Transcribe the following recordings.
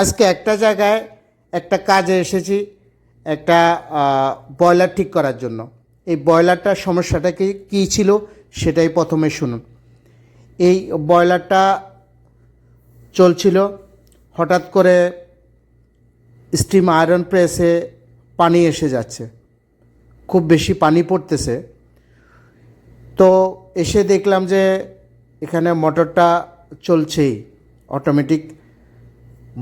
আজকে একটা জায়গায় একটা কাজে এসেছি, একটা বয়লার ঠিক করার জন্য। এই বয়লারটার সমস্যাটা কি, কী ছিল সেটাই প্রথমে শুনুন। এই বয়লারটা চলছিল, হঠাৎ করে স্টিম আয়রন প্রেসে পানি এসে যাচ্ছে। খুব বেশি পানি পড়তেছে। তো এসে দেখলাম যে এখানে মোটরটা চলছেই, অটোমেটিক।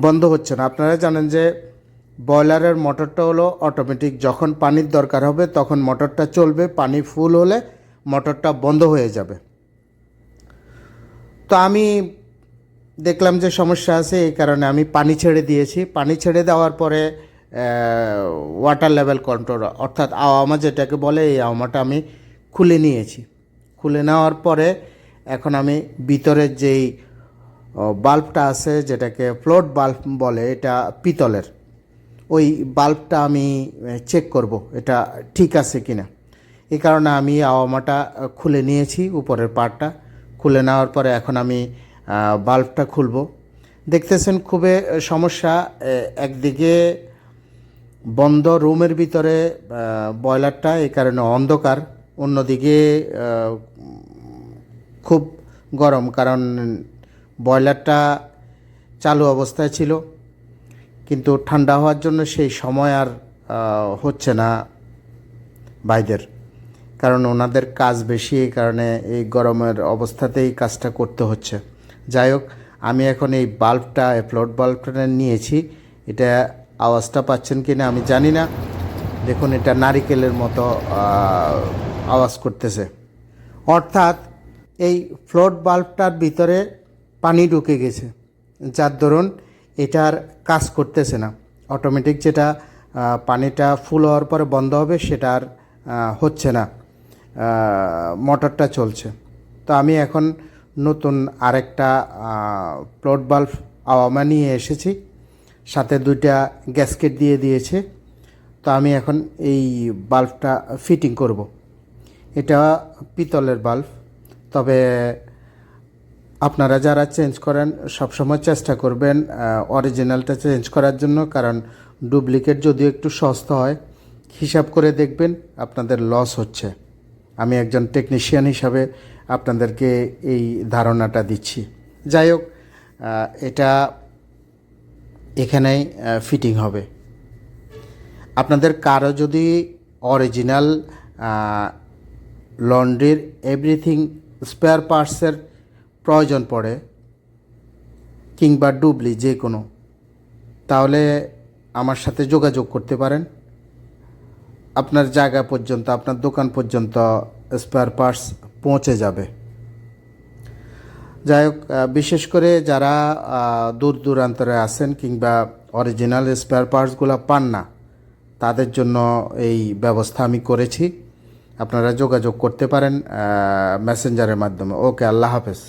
বন্ধ হচ্ছে না। আপনারা জানেন যে বয়লারের মোটরটা হলো অটোমেটিক যখন পানির দরকার হবে তখন মোটরটা চলবে, পানি ফুল হলে মোটরটা বন্ধ হয়ে যাবে। তো আমি দেখলাম যে সমস্যা আছে, এই কারণে আমি পানি ছেড়ে দিয়েছি। পানি ছেড়ে দেওয়ার পরে ওয়াটার লেভেল কন্ট্রোল অর্থাৎ আওয়ামা যেটাকে বলে, এই আওয়ামাটা আমি খুলে নিয়েছি। খুলে নেওয়ার পরে এখন আমি ভিতরের যেই বাল্বটা আছে যেটাকে ফ্লোট বাল্ব বলে, এটা পিতলের। ওই বাল্বটা আমি চেক করব, এটা ঠিক আছে কিনা। এই কারণে আমি আওয়ামাটা খুলে নিয়েছি, উপরের পার্টটা খুলে নেওয়ার পরে এখন আমি বাল্বটা খুলব। দেখতেছেন খুবই সমস্যা একদিকে বন্ধ রুমের ভিতরে বয়লারটা এই কারণে অন্ধকার। অন্যদিকে খুব গরম, কারণ বয়লারটা চালু অবস্থায় ছিল, কিন্তু ঠান্ডা হওয়ার জন্য সেই সময় আর হচ্ছে না ভাইদের কারণ ওনাদের কাজ বেশি, এই কারণে এই গরমের অবস্থাতেই কাজটা করতে হচ্ছে। যাই হোক, আমি এখন এই বাল্বটা ফ্লোট বাল্বটা নিয়েছি। এটা আওয়াজটা পাচ্ছেন কি না আমি জানি না। দেখুন, এটা নারিকেলের মতো আওয়াজ করতেছে। অর্থাৎ এই ফ্লোট বাল্বটার ভিতরে পানি ঢুকে গেছে, যার দরুন এটার কাজ করতেছে না। অটোমেটিক যেটা পানিটা ফুল হওয়ার পরে বন্ধ হবে সেটা আর হচ্ছে না। মোটরটা চলছে। তো আমি এখন নতুন আরেকটা প্লট বাল্ব আওয়ামা নিয়ে এসেছি। সাথে দুইটা গ্যাসকেট দিয়ে দিয়েছে। তো আমি এখন এই বাল্বটা ফিটিং করব। এটা পিতলের বাল্ব তবে আপনারা যারা চেঞ্জ করেন, সবসময় চেষ্টা করবেন অরিজিনালটা চেঞ্জ করার জন্য, কারণ ডুপ্লিকেট যদিও একটু সস্তা হয়, হিসাব করে দেখবেন আপনাদের লস হচ্ছে। আমি একজন টেকনিশিয়ান হিসাবে আপনাদেরকে এই ধারণাটা দিচ্ছি। যাই হোক এটা এখানেই ফিটিং হবে। আপনাদের কারও যদি অরিজিনাল লন্ড্রির এভরিথিং স্পেয়ার পার্টসের প্রয়োজন পড়ে, কিংবা ডুবলি যে কোনো, তাহলে আমার সাথে যোগাযোগ করতে পারেন। আপনার জায়গা পর্যন্ত, আপনার দোকান পর্যন্ত স্পেয়ার পার্টস পৌঁছে যাবে। যাই হোক বিশেষ করে যারা দূর দূরান্তরে আসেন কিংবা অরিজিনাল স্পেয়ার পার্টসগুলো পান না, তাদের জন্য এই ব্যবস্থা আমি করেছি। আপনারা যোগাযোগ করতে পারেন মেসেঞ্জারের মাধ্যমে। ওকে, আল্লাহ হাফেজ।